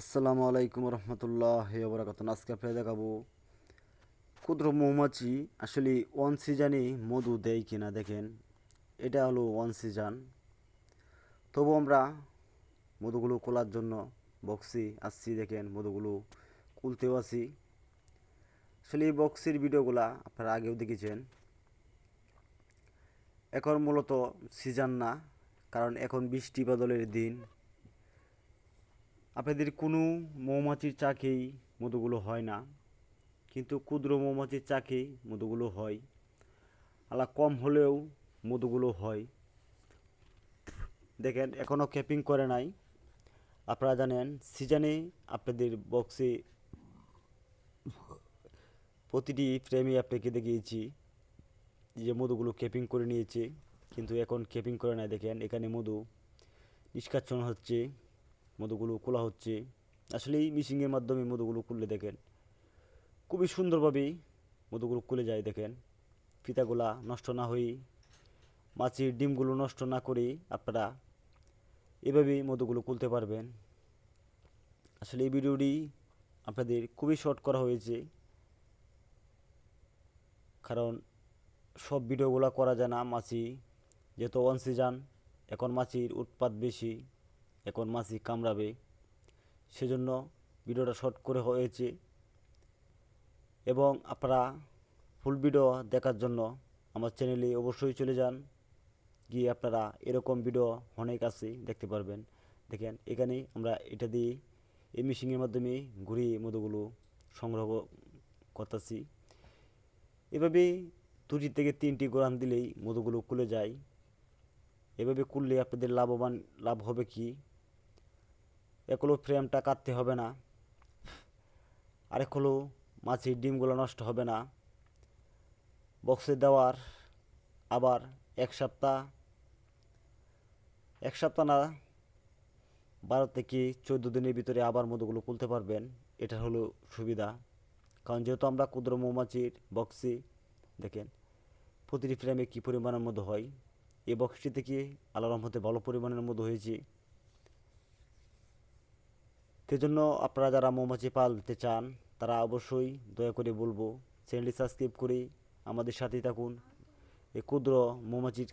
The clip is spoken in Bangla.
আসসালামু আলাইকুম রহমতুল্লাহ বরাকাত আজকে আপনাদের দেখাবো ক্ষুদ্র মৌমাছি আসলে ওয়ান সিজনে মধু দেয় কিনা দেখেন। এটা হলো ওয়ান সিজন তবু আমরা মধুগুলো খোলার জন্য বক্সি আসছি দেখেন, মধুগুলো খুলতেও আসি আসলে এই বক্সির ভিডিওগুলা আপনারা আগেও দেখেছেন। এখন মূলত সিজন না, কারণ এখন বৃষ্টি বদলের দিন। আপনাদের কোনো মৌমাছির চাকেই মধুগুলো হয় না, কিন্তু ক্ষুদ্র মৌমাছির চাকেই মধুগুলো হয়। আলা কম হলেও মধুগুলো হয়। দেখেন এখনও ক্যাপিং করে নাই। আপনারা জানেন, সিজনে আপনাদের বক্সে প্রতিটি ফ্রেমে আপনাকে দেখিয়েছি যে মধুগুলো ক্যাপিং করে নিয়েছে, কিন্তু এখন ক্যাপিং করে নাই। দেখেন, এখানে মধু নিষ্কাশন হচ্ছে। মধুগুলো খোলা হচ্ছে। আসলে এই মিশিংয়ের মাধ্যমে মধুগুলো খুললে দেখেন, খুবই সুন্দরভাবেই মধুগুলো খুলে যায় দেখেন। ফিতাগুলা নষ্ট না হয়ে, মাছের ডিমগুলো নষ্ট না করে আপনারা এভাবেই মধুগুলো খুলতে পারবেন। আসলে এই ভিডিওটি আপনাদের খুবই শর্ট করা হয়েছে। কারণ সব ভিডিওগুলো করা যায় না, মাছি যেহেতু অন সিজন এখন মাছির উৎপাত বেশি। এখন মাছি কামড়াবে। সেজন্য ভিডিওটা শর্ট করে হয়েছে। এবং আপনারা ফুল ভিডিও দেখার জন্য আমার চ্যানেলে অবশ্যই চলে যান। গিয়ে আপনারা এরকম ভিডিও অনেক আছে দেখতে পারবেন। দেখেন, এখানে আমরা এটা দিয়ে এই মেশিনের মাধ্যমে ঘুরিয়ে মধুগুলো সংগ্রহ করতেছি। এভাবে দুটি থেকে তিনটি গোরান দিলেই মধুগুলো খুলে যায়। এভাবে করলে আপনাদের লাভবান লাভ হবে কি? এক হলো ফ্রেমটা কাটতে হবে না। আর হলো মাছের ডিমগুলো নষ্ট হবে না। বক্সে দেওয়ার আবার এক সপ্তাহ। এক সপ্তাহ না, বারো থেকে চোদ্দ দিনের ভিতরে আবার মধুগুলো খুলতে পারবেন। এটা হলো সুবিধা। কারণ যেহেতু আমরা ক্ষুদ্র মৌমাছির বক্সে, দেখেন, প্রতিটি ফ্রেমে কী পরিমাণের মধ্যে হয়? এই বক্সটি থেকে আল্লাহ হতে ভালো পরিমাণের মধ্যে হয়েছে। সেজন্য আপনারা যারা মৌমাছি পাল দিতে চান, তারা অবশ্যই দয়া করে বলব, চ্যানেলটি সাবস্ক্রাইব করে আমাদের সাথেই থাকুন। এই ক্ষুদ্র মৌমাছির